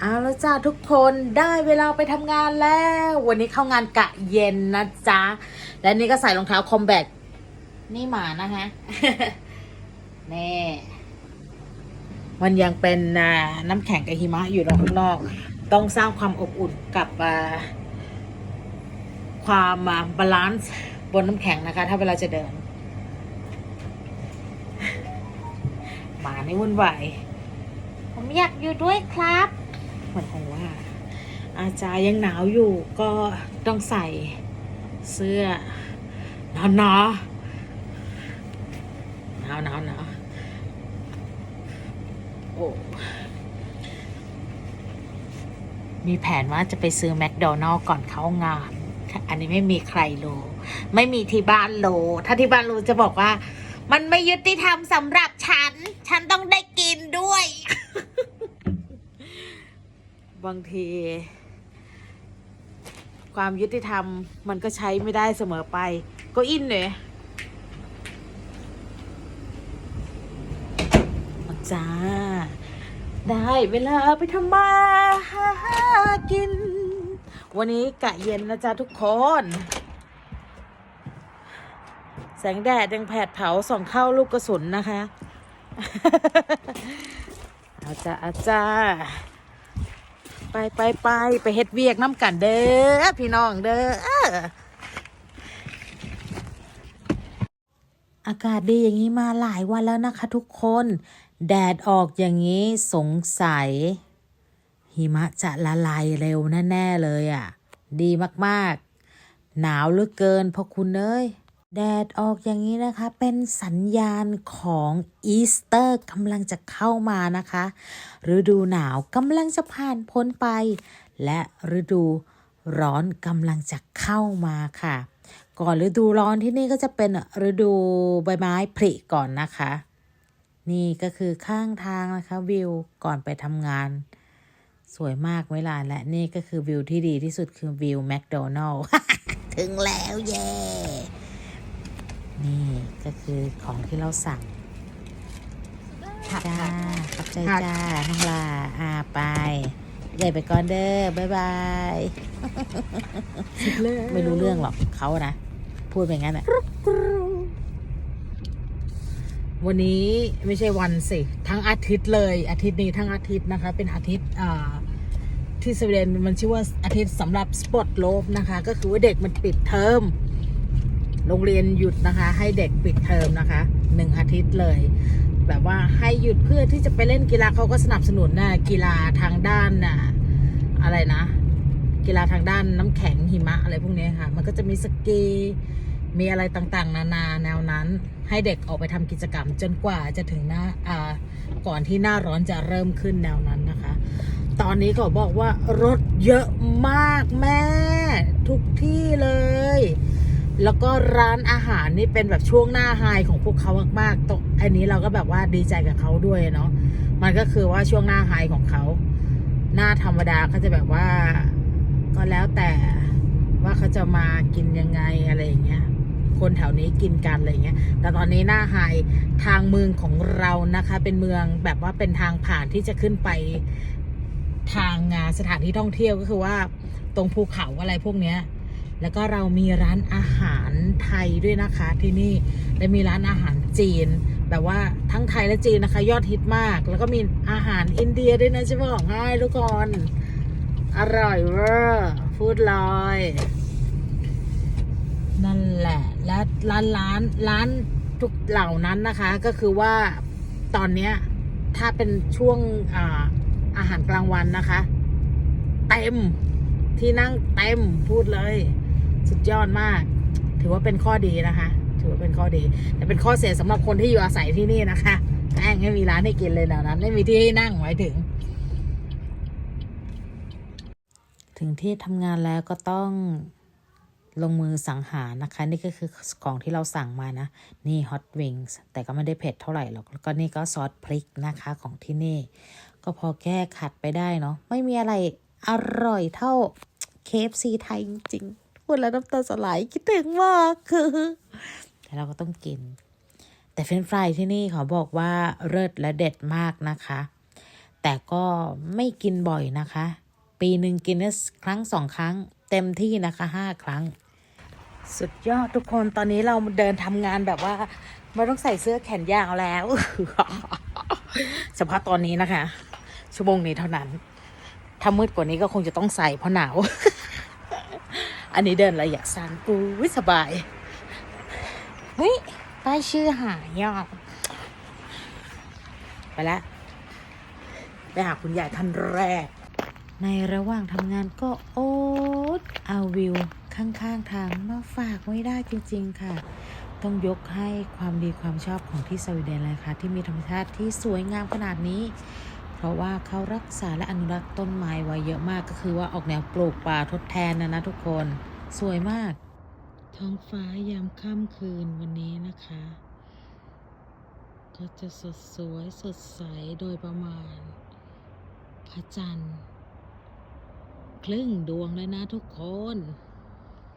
เอาแล้วจ้าทุกคนได้เวลาไปทำงานแล้ว วันนี้เข้างานกะเย็นนะจ๊ะ และนี่ก็ใส่รองเท้าคอมแบทนี่หมานะคะแน่มันยังเป็นน้ำแข็งกับหิมะอยู่ข้างนอก ต้องสร้างความอบอุ่นกับความบาลานซ์บนน้ำแข็งนะคะ ถ้าเวลาจะเดิน หมานี่วุ่นวายผมอยากอยู่ด้วยครับ เหมือนของว่า อาจารย์ยังหนาวอยู่ก็ต้องใส่เสื้อหนาวหนาวหนาวหนาวหนาวโอ้มีแผนว่าจะไปซื้อแมคโดนัลล์ก่อนเข้างาน อันนี้ไม่มีใครรู้ ไม่มีที่บ้านรู้ ถ้าที่บ้านรู้จะบอกว่า มันไม่ยุติธรรมสำหรับฉัน ฉันต้องได้กินด้วย บางที ความยุติธรรมมันก็ใช้ไม่ได้เสมอไปก็อินเลยมาจ้า ได้เวลาไปทำมาหากิน วันนี้กะเย็นนะจ๊ะทุกคน แสงแดดยังแผดเผาส่องเข้าลูกกระสุนนะคะ เอาจ้าเอาจ้า ไปไปไปไปเฮ็ดเวียกน้ำกันเด้อพี่น้องเด้ออากาศดีอย่างนี้มาหลายวันแล้วนะคะทุกคน แดดออกอย่างนี้สงสัย หิมะจะละลายเร็วแน่ ๆ เลยอะ ดีมากๆ หนาวเหลือเกินพอคุณเอ้ย แดดออกอย่างนี้นะคะเป็นสัญญาณของอีสเตอร์กำลังจะเข้ามานะคะฤดูหนาวกำลังจะผ่านพ้นไป และฤดูร้อนกำลังจะเข้ามาค่ะ ก่อนฤดูร้อนที่นี่ก็จะเป็นฤดูใบไม้ผลิก่อนนะคะ นี่ก็คือข้างทางนะคะวิวก่อนไปทำงาน สวยมากเวลาและนี่ก็คือวิวที่ดีที่สุดคือวิวแมคโดนัลล์ถึงแล้วเย่ นี่ก็คือของที่เราสั่งจ้าขอบใจจ้าน้องลาอาไปใหญ่ไปก่อนเด้อบ๊ายบายไม่รู้เรื่องหรอกเขานะ พูดไปงั้นอะวันนี้ไม่ใช่วันสิ ทั้งอาทิตย์เลย อาทิตย์นี้ทั้งอาทิตย์นะคะ เป็นอาทิตย์อ่าที่สวีเดนมันชื่อว่าอาทิตย์สำหรับสปอตโลบนะคะ ก็คือว่าเด็กมันปิดเทอม โรงเรียนหยุดนะคะ ให้เด็กปิดเทอมนะคะหนึ่งอาทิตย์เลย แบบว่าให้หยุดเพื่อที่จะไปเล่นกีฬาเขาก็สนับสนุนนะกีฬาทางด้านน่ะอะไรนะ กีฬาทางด้านน้ำแข็งหิมะอะไรพวกนี้ค่ะ มันก็จะมีสกีมีอะไรต่างๆ นานาแนวนั้น ให้เด็กออกไปทำกิจกรรมจนกว่าจะถึงหน้าอ่าก่อนที่หน้าร้อนจะเริ่มขึ้นแนวนั้นนะคะ ตอนนี้ก็บอกว่ารถเยอะมากแม่ ทุกที่เลย แล้วก็ร้านอาหารนี่เป็นแบบช่วงหน้าไฮของพวกเขามากๆตรงอันนี้เราก็แบบว่าดีใจกับเขาด้วยเนาะ มันก็คือว่าช่วงหน้าไฮของเขา หน้าธรรมดาก็จะแบบว่า ก็แล้วแต่ว่าเขาจะมากินยังไงอะไรอย่างเงี้ย คนแถวนี้กินกันอะไรอย่างเงี้ย แต่ตอนนี้หน้าไฮทางเมืองของเรานะคะ เป็นเมืองแบบว่าเป็นทางผ่านที่จะขึ้นไปทางสถานที่ท่องเที่ยวก็คือว่า ตรงภูเขาอะไรพวกเนี้ย แล้วก็เรามีร้านอาหารไทยด้วยนะคะที่นี่และมีร้านอาหารจีน แบบว่าทั้งไทยและจีนนะคะ ยอดฮิตมาก แล้วก็มีอาหารอินเดียด้วยนะจะบอกให้ทุกคนอร่อยเวอร์พูดลอย นั่นแหละ และร้านร้านร้านทุกเหล่านั้นนะคะ ก็คือว่าตอนเนี้ยถ้าเป็นช่วงอาอาหารกลางวันนะคะ เต็มที่นั่งเต็มพูดเลย สุดยอดมาก ถือว่าเป็นข้อดีนะคะ ถือว่าเป็นข้อดี แต่เป็นข้อเสียสำหรับคนที่อยู่อาศัยที่นี่นะคะแม่งไม่มีร้านให้กินเลยแนวนั้น ไม่มีที่ให้นั่งไว้ถึง ถึงที่ทำงานแล้วก็ต้องลงมือสังหารนะคะ นี่ก็คือของที่เราสั่งมานะ นี่ฮอตวิงส์แต่ก็ไม่ได้เผ็ดเท่าไหร่หรอก แล้วก็นี่ก็ซอสพริกนะคะของที่นี่ ก็พอแก้ขัดไปได้เนาะไม่มีอะไรอร่อยเท่า KFC ไทยจริงๆ พูดแล้วน้ำตาสลายคิดถึงมากคือ แต่เราก็ต้องกิน แต่เฟรนฟรายที่นี่เขาบอกว่าเลิศและเด็ดมากนะคะแต่แต่ก็ไม่กินบ่อยนะคะ ปีหนึ่งกินแค่ครั้งสองครั้ง เต็มที่นะคะห้าครั้ง สุดยอดทุกคนตอนนี้เราเดินทำงานแบบว่าไม่ต้องใส่เสื้อแขนยาวแล้วเฉพาะตอนนี้นะคะ ชั่วโมงนี้เท่านั้น ถ้ามืดกว่านี้ก็คงจะต้องใส่เพราะหนาว อันนี้เดินระยะสั้นอู้ยสบายเฮ้ยป้ายชื่อหายอะไปล้วไปหาคุณยายท่านแรก ในระหว่างทำงานก็โอ๊ตเอาวิวข้างๆทางมาฝากไว้ได้จริง ๆ ค่ะ ต้องยกให้ความดีความชอบของที่สวีเดนเลยค่ะ ที่มีธรรมชาติที่สวยงามขนาดนี้ เพราะว่าเขารักษาและอนุรักษ์ต้นไม้ไว้เยอะมากก็คือว่าออกแนวปลูกป่าทดแทนนะนะทุกคน สวยมาก ท้องฟ้ายามค่ำคืนวันนี้นะคะ ก็จะสดสวยสดใสโดยประมาณ พระจันทร์ ครึ่งดวงเลยนะทุกคน